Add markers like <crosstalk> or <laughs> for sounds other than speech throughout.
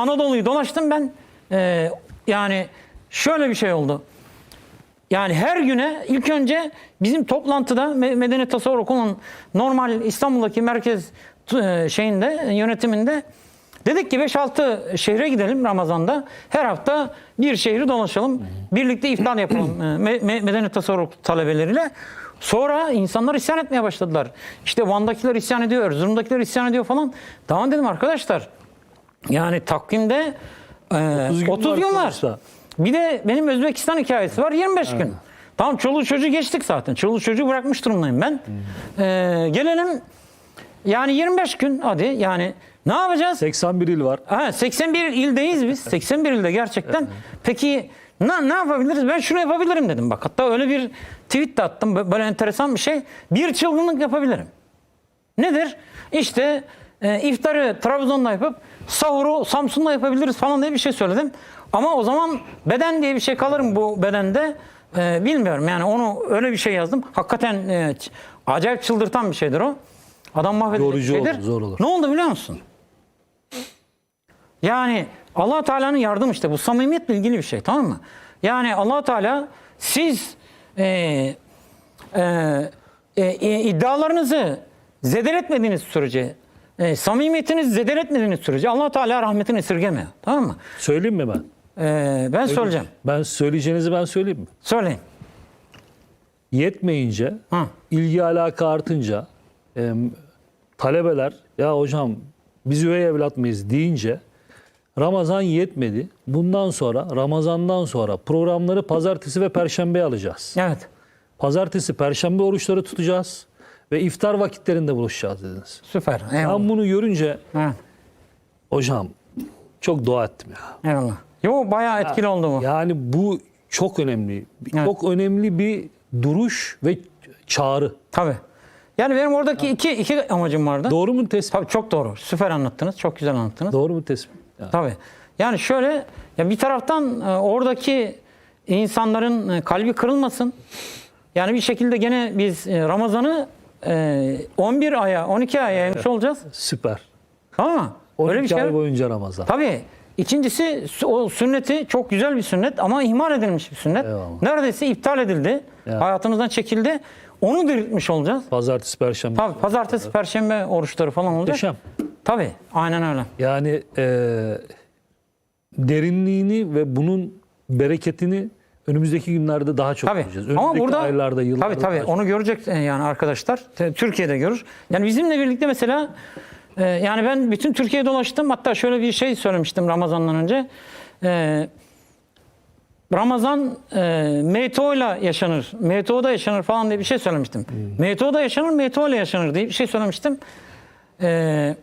Anadolu'yu dolaştım ben. Ee, yani şöyle bir şey oldu. Yani her güne ilk önce bizim toplantıda Me- Medeni Tasavvur Okulu'nun normal İstanbul'daki merkez e, şeyinde yönetiminde dedik ki 5-6 şehre gidelim Ramazan'da. Her hafta bir şehri dolaşalım. Birlikte iftar yapalım e, Me- Me- Medeni Tasavvur talebeleriyle. Sonra insanlar isyan etmeye başladılar. İşte Van'dakiler isyan ediyor, Erzurum'dakiler isyan ediyor falan. Tamam dedim arkadaşlar. Yani takvimde e, 30 30 gün gün, var. Bir de benim Özbekistan hikayesi var 25 gün. Tamam çoluğu çocuğu geçtik zaten. Çoluğu çocuğu bırakmış durumdayım ben. Ee, gelelim yani 25 gün hadi yani ne yapacağız? 81 il var. Ha, 81 ildeyiz biz. <laughs> 81 ilde gerçekten. Peki ne, ne yapabiliriz? Ben şunu yapabilirim dedim. Bak hatta öyle bir tweet de attım. Bö- Böyle enteresan bir şey. Bir çılgınlık yapabilirim. Nedir? İşte e, iftarı Trabzon'da yapıp sahuru Samsun'da yapabiliriz falan diye bir şey söyledim. Ama o zaman beden diye bir şey kalır mı bu bedende? E, bilmiyorum yani onu öyle bir şey yazdım. Hakikaten e, acayip çıldırtan bir şeydir o. Adam mahvedecek bir Yorucu olur, şeydir. zor olur. Ne oldu biliyor musun? Yani allah Teala'nın yardımı işte bu samimiyetle ilgili bir şey tamam mı? Yani allah Teala siz e, e, e, e, iddialarınızı zedeletmediğiniz sürece, e, samimiyetinizi zedeletmediğiniz sürece allah Teala rahmetini esirgemiyor. Tamam mı? Söyleyeyim mi ben? E, ben söyleyeceğim. Ben söyleyeceğinizi ben söyleyeyim mi? Söyleyin. Yetmeyince, Hı. ilgi alaka artınca, e, talebeler ya hocam biz üvey evlat mıyız deyince Ramazan yetmedi. Bundan sonra Ramazandan sonra programları pazartesi ve perşembe alacağız. Evet. Pazartesi, perşembe oruçları tutacağız ve iftar vakitlerinde buluşacağız dediniz. Süper. Eyvallah. Ben bunu görünce Evet. hocam çok dua ettim ya. Eyvallah. Yo bayağı etkili oldu bu. Yani bu çok önemli. Evet. Çok önemli bir duruş ve çağrı. Tabii. Yani benim oradaki iki, iki amacım vardı. Doğru mu tespit? Tabii çok doğru. Süper anlattınız. Çok güzel anlattınız. Doğru mu tespit? Ya. Tabii. Yani şöyle ya bir taraftan e, oradaki insanların e, kalbi kırılmasın. Yani bir şekilde gene biz e, Ramazan'ı e, 11 aya, 12 aya yaymış olacağız. Süper. Mı? 12 Öyle bir şey. ay boyunca Ramazan. Tabii. İkincisi o sünneti çok güzel bir sünnet ama ihmal edilmiş bir sünnet. Eyvallah. Neredeyse iptal edildi. Ya. Hayatımızdan çekildi. Onu diriltmiş olacağız. Pazartesi, perşembe. Tabii pazartesi, perşembe oruçları falan olacak. Muhteşem. Tabii. Aynen öyle. Yani e, derinliğini ve bunun bereketini önümüzdeki günlerde daha çok Tabii. göreceğiz. Ama Önümüzdeki burada aylarda, yıllarda tabii tabii onu görecek e, yani arkadaşlar. Türkiye'de görür. Yani bizimle birlikte mesela e, yani ben bütün Türkiye'yi dolaştım. Hatta şöyle bir şey söylemiştim Ramazan'dan önce. E, Ramazan e, MTO'yla yaşanır. MTO'da yaşanır falan diye bir şey söylemiştim. Hmm. MTO'da yaşanır, MTO ile yaşanır diye bir şey söylemiştim. E,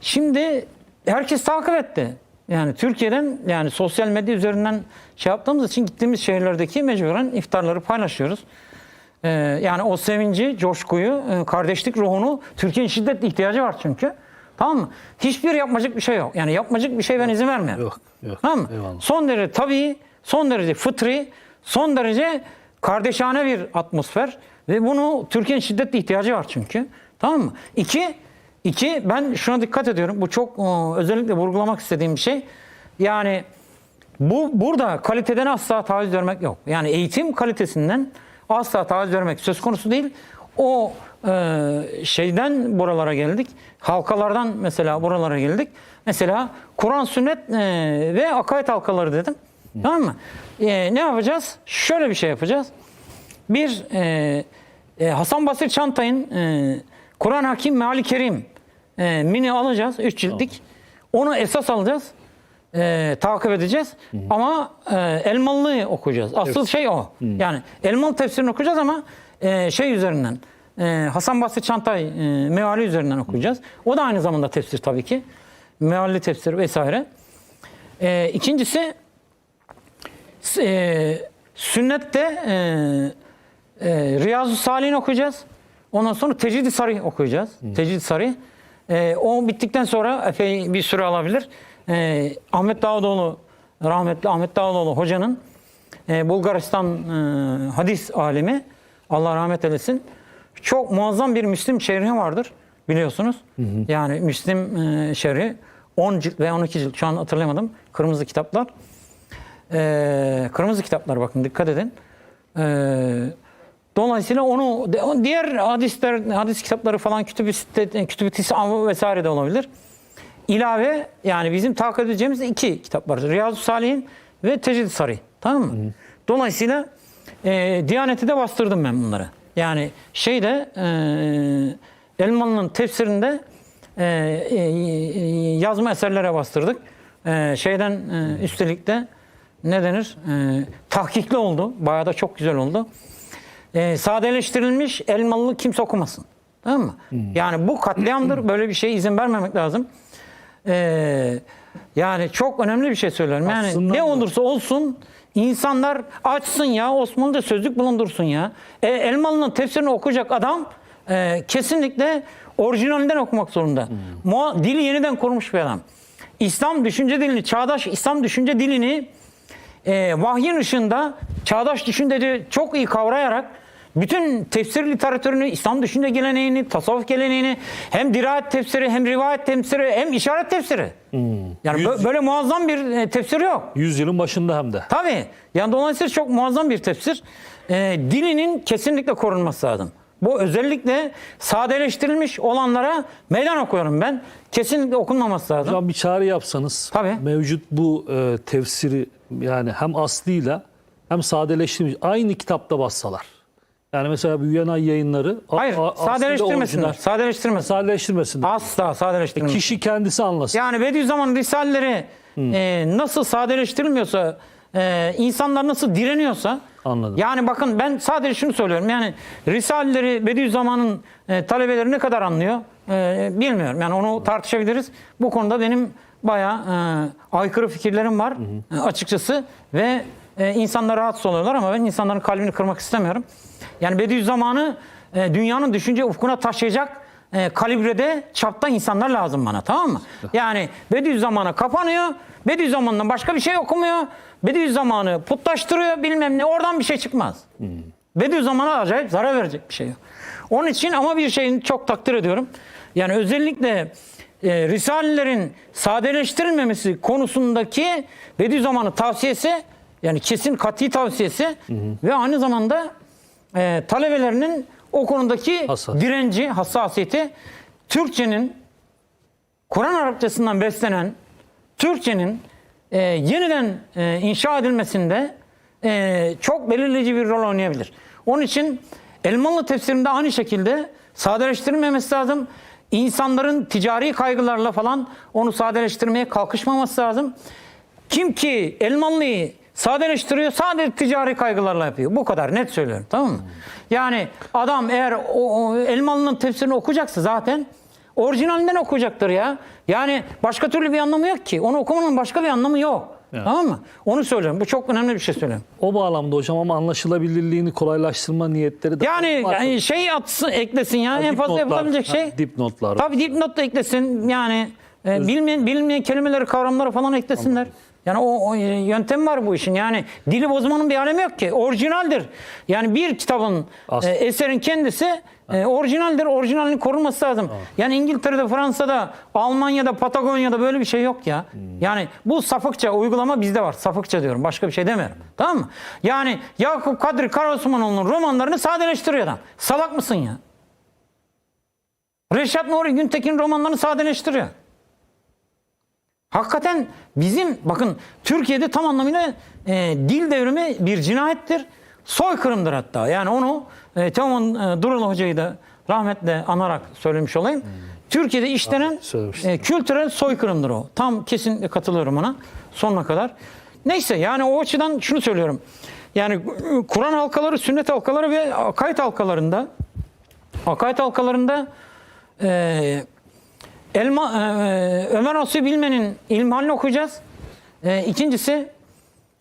şimdi herkes takip etti. Yani Türkiye'den yani sosyal medya üzerinden şey yaptığımız için gittiğimiz şehirlerdeki mecburen iftarları paylaşıyoruz. E, yani o sevinci, coşkuyu, e, kardeşlik ruhunu Türkiye'nin şiddetle ihtiyacı var çünkü. Tamam mı? Hiçbir yapmacık bir şey yok. Yani yapmacık bir şey ben izin vermiyorum. Yok, yok. Tamam mı? Eyvallah. Son derece tabii, son derece fıtri, son derece kardeşane bir atmosfer ve bunu Türkiye'nin şiddetle ihtiyacı var çünkü. Tamam mı? İki, iki ben şuna dikkat ediyorum. Bu çok e, özellikle vurgulamak istediğim bir şey. Yani bu burada kaliteden asla taviz vermek yok. Yani eğitim kalitesinden asla taviz vermek söz konusu değil. O e, şeyden buralara geldik. Halkalardan mesela buralara geldik. Mesela Kur'an, sünnet e, ve akaid halkaları dedim. Tamam mı? E, ne yapacağız? Şöyle bir şey yapacağız. Bir e, e, Hasan Basri Çantay'ın e, Kur'an Hakim Meali Kerim e, mini alacağız. Üç ciltlik. Onu esas alacağız. E, takip edeceğiz. Ama e, Elmalı'yı okuyacağız. Asıl şey o. Yani Elmalı tefsirini okuyacağız ama e, şey üzerinden e, Hasan Basri Çantay e, meali üzerinden okuyacağız. O da aynı zamanda tefsir tabii ki. Mealli tefsir vesaire. E, ikincisi e, sünnette e, e, Riyazu Salih'in okuyacağız. Ondan sonra Tecrid-i Sarih okuyacağız. Tecrid-i Sarih. E, o bittikten sonra epey bir süre alabilir. E, Ahmet Davutoğlu, rahmetli Ahmet Davutoğlu hocanın e, Bulgaristan e, hadis alemi, Allah rahmet eylesin, çok muazzam bir Müslim şerhi vardır biliyorsunuz. Yani Müslim e, şerhi. 10 cilt ve 12 cilt şu an hatırlayamadım. Kırmızı kitaplar. Ee, kırmızı kitaplar bakın dikkat edin. Ee, dolayısıyla onu diğer hadisler hadis kitapları falan kütüb-i tis'a vesaire de olabilir. İlave yani bizim takip edeceğimiz iki kitap var. Riyazu Salih'in ve Tecrid Sarı. Tamam mı? Dolayısıyla e, Diyanet'i de bastırdım ben bunları. Yani şeyde e, Elmalı'nın tefsirinde e, e, yazma eserlere bastırdık. E, şeyden e, üstelik de ne denir? E, tahkikli oldu. Bayağı da çok güzel oldu. E, sadeleştirilmiş Elmalı kimse okumasın. Tamam mı? Yani bu katliamdır. <clears throat> Böyle bir şeye izin vermemek lazım. E, yani çok önemli bir şey söylüyorum. Yani Aslında ne olursa olsun insanlar açsın ya Osmanlıca sözlük bulundursun ya. E, Elmalı'nın tefsirini okuyacak adam e, kesinlikle orijinalinden okumak zorunda. Mua- dili yeniden kurmuş bir adam. İslam düşünce dilini, çağdaş İslam düşünce dilini e, vahyin ışığında çağdaş düşünceci çok iyi kavrayarak bütün tefsir literatürünü, İslam düşünce geleneğini, tasavvuf geleneğini hem dirayet tefsiri hem rivayet tefsiri hem işaret tefsiri. Yani bö- böyle muazzam bir e, tefsir yok. Yüzyılın başında hem de. Tabii. Yani dolayısıyla çok muazzam bir tefsir. Ee, dilinin kesinlikle korunması lazım. Bu özellikle sadeleştirilmiş olanlara meydan okuyorum ben. Kesinlikle okunmaması lazım. Hocam bir çağrı yapsanız Tabii. mevcut bu e, tefsiri yani hem aslıyla hem sadeleştirilmiş aynı kitapta bassalar. Yani mesela Büyüyen Ay yayınları Hayır, a- sadeleştirmesinler. Sadeleştirmesinler. Sadeleştirmesinler. Asla sadeleştirmesinler. Kişi kendisi anlasın. Yani Bediüzzaman Risaleleri e, nasıl sadeleştirilmiyorsa, e, insanlar nasıl direniyorsa Anladım. Yani bakın ben sadece şunu söylüyorum. Yani Risaleleri Bediüzzaman'ın e, talebeleri ne kadar anlıyor e, bilmiyorum. Yani onu tartışabiliriz. Bu konuda benim bayağı e, aykırı fikirlerim var e, açıkçası ve e, insanlar rahatsız oluyorlar ama ben insanların kalbini kırmak istemiyorum. Yani Bediüzzaman'ı e, dünyanın düşünce ufkuna taşıyacak e, kalibrede, çapta insanlar lazım bana tamam mı? Yani Bediüzzaman'a kapanıyor, Bediüzzaman'dan başka bir şey okumuyor, Bediüzzaman'ı putlaştırıyor bilmem ne oradan bir şey çıkmaz. Bediüzzaman'a acayip zarar verecek bir şey yok. Onun için ama bir şeyini çok takdir ediyorum. Yani özellikle e, Risalelerin sadeleştirilmemesi konusundaki Bediüzzaman'ın tavsiyesi yani kesin kat'i tavsiyesi ve aynı zamanda e, talebelerinin o konudaki Hassas. direnci, hassasiyeti Türkçenin Kur'an Arapçasından beslenen Türkçenin e, yeniden e, inşa edilmesinde e, çok belirleyici bir rol oynayabilir. Onun için Elmalı tefsirinde aynı şekilde sadeleştirilmemesi lazım. İnsanların ticari kaygılarla falan onu sadeleştirmeye kalkışmaması lazım. Kim ki Elmalı'yı sadeleştiriyor sadece ticari kaygılarla yapıyor. Bu kadar net söylüyorum tamam mı? Yani adam eğer o, o Elmalı'nın tefsirini okuyacaksa zaten orijinalinden okuyacaktır ya. Yani başka türlü bir anlamı yok ki. Onu okumanın başka bir anlamı yok. Tamam mı? Onu söylüyorum. Bu çok önemli bir şey söylüyorum. O bağlamda hocam ama anlaşılabilirliğini kolaylaştırma niyetleri de Yani, var. yani şey atsın, eklesin ya. en fazla Dipnotlar, yapılabilecek ha, şey. Dipnotlar. Tabii dipnot da eklesin. Yani e, bilmeyen, bilinmeyen kelimeleri, kavramları falan eklesinler. Yani o, o yöntem var bu işin. Yani dili bozmanın bir alemi yok ki. Orijinaldir. Yani bir kitabın, As- e, eserin kendisi e, orijinaldir. Orijinalinin korunması lazım. Yani İngiltere'de, Fransa'da, Almanya'da, Patagonya'da böyle bir şey yok ya. Yani bu sapıkça uygulama bizde var. Sapıkça diyorum. Başka bir şey demiyorum. Tamam mı? Yani Yakup Kadri Karaosmanoğlu'nun romanlarını sadeleştiriyor adam. Salak mısın ya? Reşat Nuri Güntekin romanlarını sadeleştiriyor. Hakikaten bizim bakın Türkiye'de tam anlamıyla e, dil devrimi bir cinayettir. Soykırımdır hatta. Yani onu e, Teoman e, Durul Hoca'yı da rahmetle anarak söylemiş olayım. Türkiye'de işlenen e, kültürel soykırımdır o. Tam kesinlikle katılıyorum ona sonuna kadar. Neyse yani o açıdan şunu söylüyorum. Yani Kur'an halkaları, sünnet halkaları ve akaid halkalarında akaid halkalarında e, Elma, e, Ömer Aslı Bilmen'in İlmihalini okuyacağız. E, ikincisi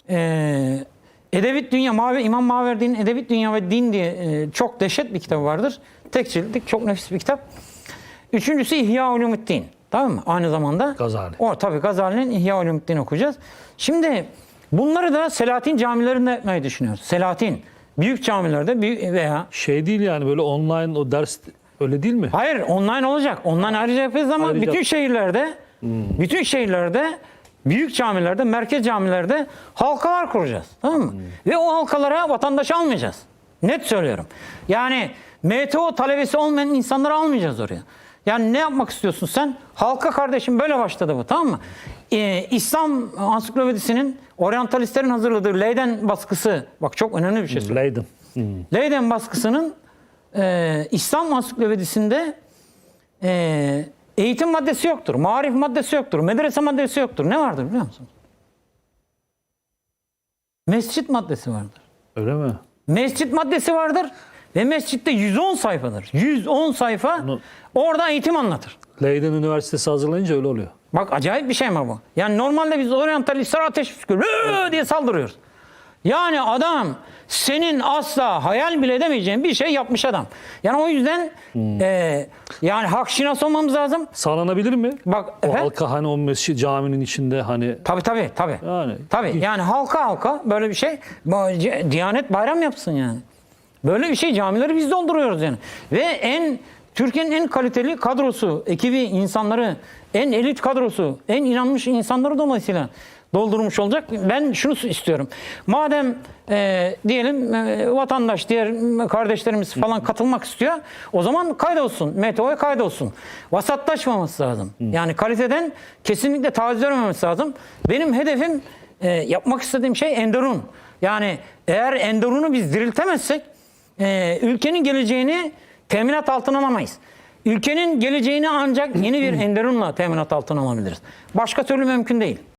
e, Edebit Dünya, Mavi, İmam Maverdi'nin Edebit Dünya ve Din diye e, çok dehşet bir kitabı vardır. Tek ciltlik, çok nefis bir kitap. Üçüncüsü İhya Ulumuddin. Tamam mı? Aynı zamanda. Gazali. O tabii Gazali'nin İhya Ulumuddin'i okuyacağız. Şimdi bunları da Selahattin camilerinde yapmayı düşünüyoruz. Selahattin. Büyük camilerde büyük veya Şey değil yani böyle online o ders öyle değil mi? Hayır online olacak. Online ayrıca yapacağız ama Ayrıca- bütün şehirlerde Bütün şehirlerde, büyük camilerde, merkez camilerde halkalar kuracağız. Tamam mı? Ve o halkalara vatandaş almayacağız. Net söylüyorum. Yani MTO talebesi olmayan insanları almayacağız oraya. Yani ne yapmak istiyorsun sen? Halka kardeşim böyle başladı bu tamam mı? Ee, İslam Ansiklopedisi'nin oryantalistlerin hazırladığı Leyden baskısı bak çok önemli bir şey söylüyorum. Leydin. Leyden baskısının e, İslam Ansiklopedisi'nde e, eğitim maddesi yoktur, marif maddesi yoktur, medrese maddesi yoktur. Ne vardır biliyor musunuz? Mescit maddesi vardır. Öyle mi? Mescit maddesi vardır ve mescitte 110 sayfadır. 110 sayfa Bunu- orada eğitim anlatır. Leydin Üniversitesi hazırlayınca öyle oluyor. Bak acayip bir şey mi bu? Yani normalde biz oryantalistler ateş püskürüyor diye saldırıyoruz. Yani adam senin asla hayal bile edemeyeceğin bir şey yapmış adam. Yani o yüzden e, yani hak şinas olmamız lazım. Sağlanabilir mi? Bak O efendim, halka hani o mescid caminin içinde hani tabii tabii tabii. Yani- Tabii yani halka halka böyle bir şey Diyanet bayram yapsın yani. Böyle bir şey camileri biz dolduruyoruz yani. Ve en Türkiye'nin en kaliteli kadrosu, ekibi, insanları, en elit kadrosu, en inanmış insanları dolayısıyla doldurmuş olacak. Ben şunu istiyorum. Madem e, diyelim e, vatandaş, diğer kardeşlerimiz falan katılmak istiyor. O zaman kaydolsun. METO'ya kaydolsun. Vasatlaşmaması lazım. Yani kaliteden kesinlikle taviz vermemesi lazım. Benim hedefim e, yapmak istediğim şey Enderun. Yani eğer Enderun'u biz diriltemezsek e, ülkenin geleceğini teminat altına alamayız. Ülkenin geleceğini ancak yeni bir <clears throat> Enderun'la teminat altına alabiliriz. Başka türlü mümkün değil.